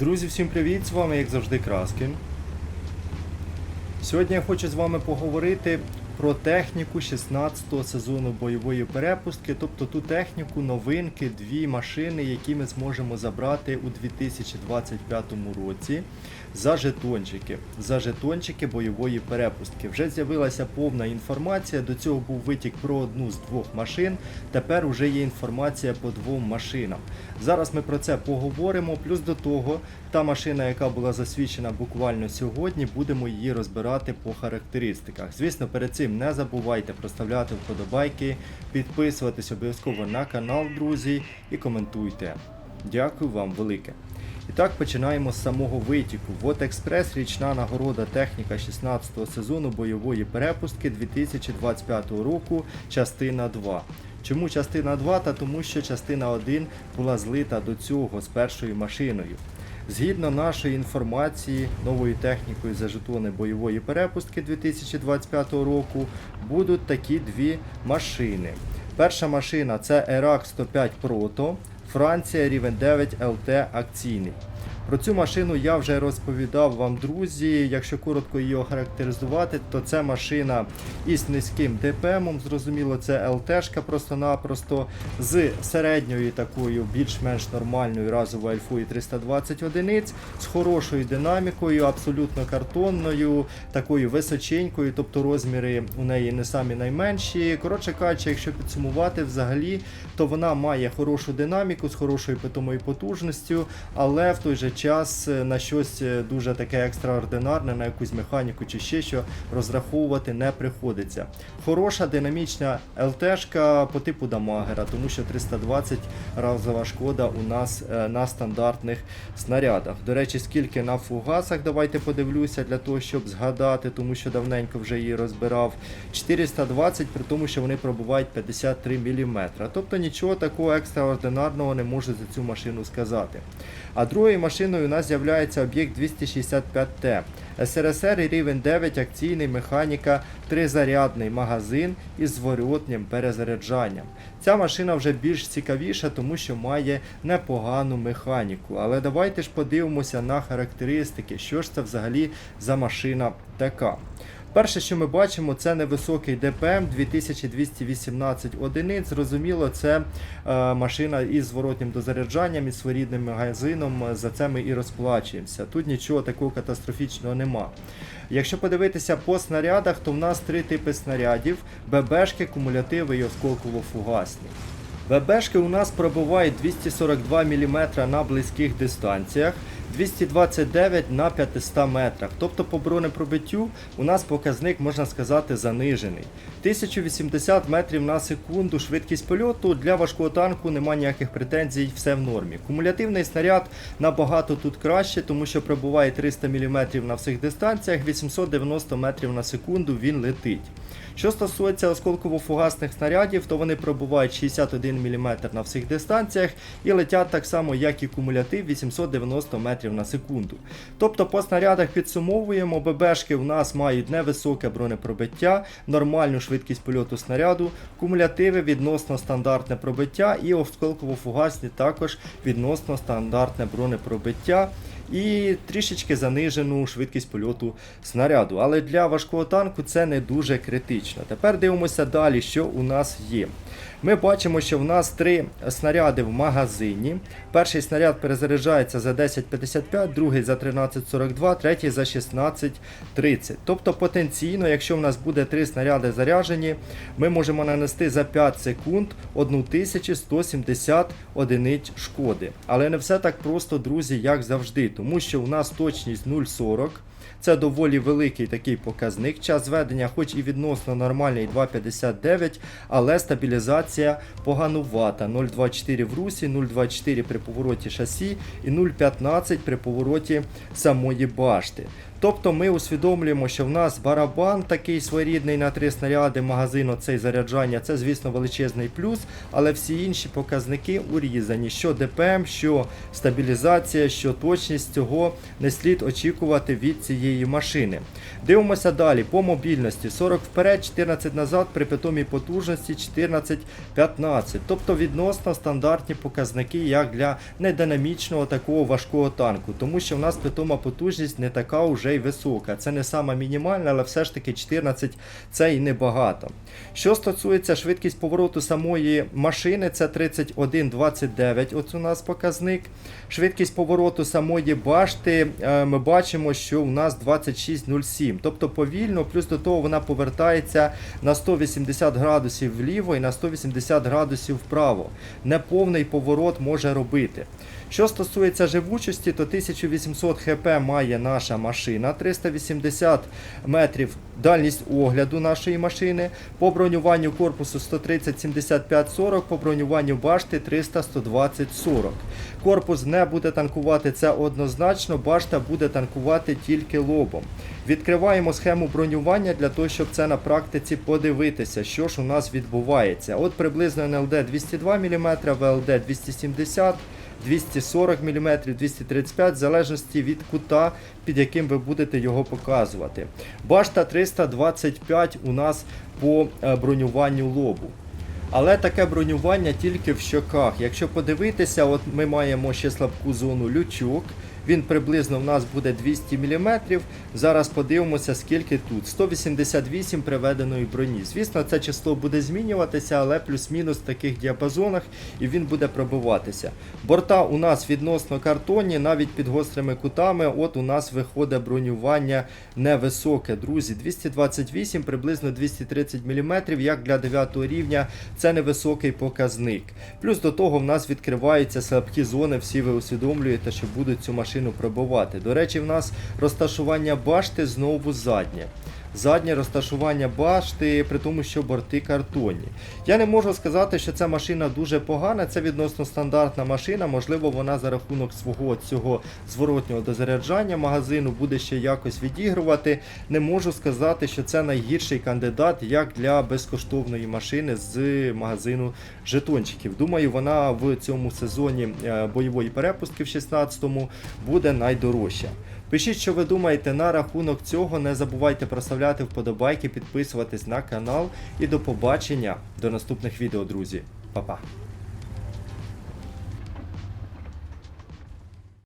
Друзі, всім привіт! З вами, як завжди, Краскін. Сьогодні я хочу з вами поговорити про техніку 16-го сезону бойової перепустки, тобто ту техніку, новинки, дві машини, які ми зможемо забрати у 2025 році за жетончики. За жетончики бойової перепустки. Вже з'явилася повна інформація. До цього був витік про одну з двох машин. Тепер вже є інформація по двом машинам. Зараз ми про це поговоримо. Плюс до того, та машина, яка була засвідчена буквально сьогодні, будемо її розбирати по характеристиках. Звісно, перед цим не забувайте проставляти вподобайки, підписуватись обов'язково на канал, друзі, і коментуйте. Дякую вам велике. І так починаємо з самого витіку. Вот Експрес річна нагорода техніка 16-го сезону бойової перепустки 2025 року, частина 2. Чому частина 2? Та тому що частина 1 була злита до цього з першою машиною. Згідно нашої інформації, новою технікою за жетони бойової перепустки 2025 року будуть такі дві машини. Перша машина це ERAC 105 Proto, Франція рівень 9 LT акційний. Про цю машину я вже розповідав вам, друзі. Якщо коротко її охарактеризувати, то це машина із низьким ДПМом, зрозуміло, це ЛТшка просто-напросто з середньою такою більш-менш нормальною разовою альфою 320 одиниць, з хорошою динамікою, абсолютно картонною, такою височенькою, тобто розміри у неї не самі найменші. Коротше кажучи, якщо підсумувати взагалі, то вона має хорошу динаміку з хорошою питомою потужністю, але в той же час е, на щось е, дуже таке екстраординарне, на якусь механіку чи ще що розраховувати не приходиться. Хороша динамічна ЛТшка по типу дамагера, тому що 320 разова шкода у нас е, на стандартних снарядах. До речі, скільки на фугасах, давайте подивлюся для того, щоб згадати, тому що давненько вже її розбирав. 420, при тому, що вони пробувають 53 мм. Тобто нічого такого екстраординарного не можу за цю машину сказати. А другою машиною у нас з'являється об'єкт 265Т. СРСР рівень 9 акційний механіка, тризарядний магазин із зворотнім перезаряджанням. Ця машина вже більш цікавіша, тому що має непогану механіку. Але давайте ж подивимося на характеристики, що ж це взагалі за машина така. Перше, що ми бачимо, це невисокий ДПМ 2218 одиниць. Зрозуміло, це е, машина із зворотнім дозаряджанням, із своєрідним магазином. За це ми і розплачуємося. Тут нічого такого катастрофічного нема. Якщо подивитися по снарядах, то в нас три типи снарядів: ББшки, кумулятиви і осколково-фугасні. ББшки у нас пробувають 242 мм на близьких дистанціях, 229 на 500 метрах. Тобто по бронепробиттю у нас показник, можна сказати, занижений. 1080 метрів на секунду швидкість польоту для важкого танку немає ніяких претензій, все в нормі. Кумулятивний снаряд набагато тут краще, тому що пробуває 300 мм на всіх дистанціях, 890 метрів на секунду він летить. Що стосується осколково-фугасних снарядів, то вони пробувають 61 мм на всіх дистанціях і летять так само, як і кумулятив 890 метрів на секунду. Тобто по снарядах підсумовуємо, ББшки у нас мають невисоке бронепробиття, нормальну швидкість польоту снаряду, кумулятиви відносно стандартне пробиття і осколково-фугасні також відносно стандартне бронепробиття і трішечки занижену швидкість польоту снаряду. Але для важкого танку це не дуже критично. Тепер дивимося далі, що у нас є. Ми бачимо, що в нас три снаряди в магазині. Перший снаряд перезаряджається за 10.55, другий за 13.42, третій за 16.30. Тобто потенційно, якщо в нас буде три снаряди заряджені, ми можемо нанести за 5 секунд 1170 одиниць шкоди. Але не все так просто, друзі, як завжди, тому що у нас точність 0,40. Це доволі великий такий показник. Час зведення, хоч і відносно нормальний 2,59, але стабілізація поганувата. 0,24 в русі, 0,24 при повороті шасі і 0,15 при повороті самої башти. Тобто ми усвідомлюємо, що в нас барабан такий своєрідний на три снаряди магазину цей заряджання, це звісно величезний плюс, але всі інші показники урізані. Що ДПМ, що стабілізація, що точність цього не слід очікувати від цієї машини. Дивимося далі по мобільності 40 вперед, 14 назад при питомій потужності 14-15. Тобто відносно стандартні показники як для нединамічного такого важкого танку, тому що в нас питома потужність не така вже й висока. Це не сама мінімальна, але все ж таки 14 це і небагато. Що стосується швидкість повороту самої машини, це 31,29. Ось у нас показник. Швидкість повороту самої башти е, ми бачимо, що у нас 26,07. Тобто повільно, плюс до того вона повертається на 180 градусів вліво і на 180 градусів вправо. Неповний поворот може робити. Що стосується живучості, то 1800 хп має наша машина, 380 метрів дальність огляду нашої машини, по бронюванню корпусу 130 75 40, по бронюванню башти 300 120 40. Корпус не буде танкувати це однозначно, башта буде танкувати тільки лобом. Відкриваємо схему бронювання для того, щоб це на практиці подивитися, що ж у нас відбувається. От приблизно НЛД 202 мм, ВЛД 270 240 мм, 235 в залежності від кута, під яким ви будете його показувати. Башта 325 у нас по е, бронюванню лобу. Але таке бронювання тільки в щоках. Якщо подивитися, от ми маємо ще слабку зону лючок. Він приблизно в нас буде 200 мм. Зараз подивимося, скільки тут. 188 приведеної броні. Звісно, це число буде змінюватися, але плюс-мінус в таких діапазонах і він буде пробиватися. Борта у нас відносно картонні, навіть під гострими кутами. От у нас виходить бронювання невисоке. Друзі, 228, приблизно 230 мм, як для 9 рівня, це невисокий показник. Плюс до того в нас відкриваються слабкі зони, всі ви усвідомлюєте, що будуть цю машину пробивати. До речі, в нас розташування башти знову заднє. Заднє розташування башти, при тому, що борти картонні. Я не можу сказати, що ця машина дуже погана, це відносно стандартна машина. Можливо, вона за рахунок свого цього зворотнього дозаряджання магазину буде ще якось відігрувати. Не можу сказати, що це найгірший кандидат як для безкоштовної машини з магазину жетончиків. Думаю, вона в цьому сезоні е, бойової перепустки в 16-му буде найдорожча. Пишіть, що ви думаєте на рахунок цього. Не забувайте проставляти вподобайки, підписуватись на канал. І до побачення до наступних відео, друзі. Па-па.